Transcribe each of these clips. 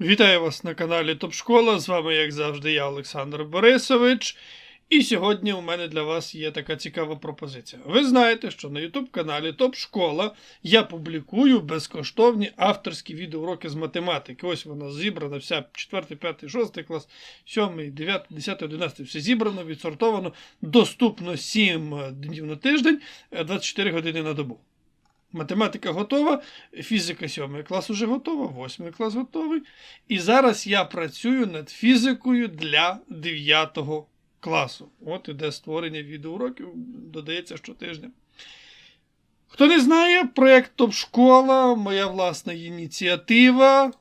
Вітаю вас на каналі Топ Школа. З вами, як завжди, я, Олександр Борисович. І сьогодні у мене для вас є така цікава пропозиція. Ви знаєте, що на YouTube каналі Топ Школа я публікую безкоштовні авторські відеоуроки з математики. Ось вона зібрана, вся 4, 5, 6 клас, 7, 9, 10, 11, все зібрано, відсортовано, доступно 7 днів на тиждень, е, 24 години на добу. Математика готова, фізика 7 клас уже готова, 8 клас готовий. І зараз я працюю над фізикою для 9 класу. От іде створення відеоуроків, додається щотижня. Хто не знає, проєкт Топ-школа, моя власна ініціатива.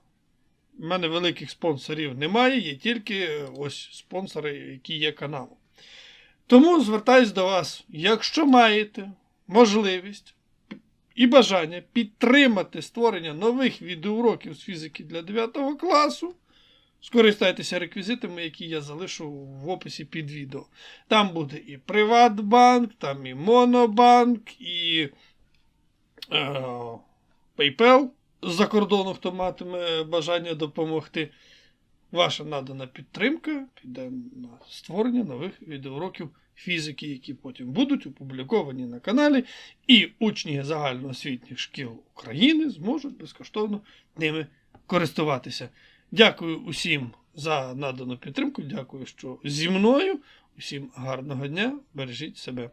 У мене великих спонсорів немає, є тільки ось спонсори, які є каналом. Тому звертаюсь до вас, якщо маєте можливість і бажання підтримати створення нових відеоуроків з фізики для 9 класу, скористайтеся реквізитами, які я залишу в описі під відео. Там буде і Приватбанк, там і Монобанк, і е, PayPal з-за кордону, хто матиме бажання допомогти. Ваша надана підтримка піде на створення нових відеоуроків фізики, які потім будуть опубліковані на каналі, і учні загальноосвітніх шкіл України зможуть безкоштовно ними користуватися. Дякую усім за надану підтримку. Дякую, що зі мною. Усім гарного дня. Бережіть себе.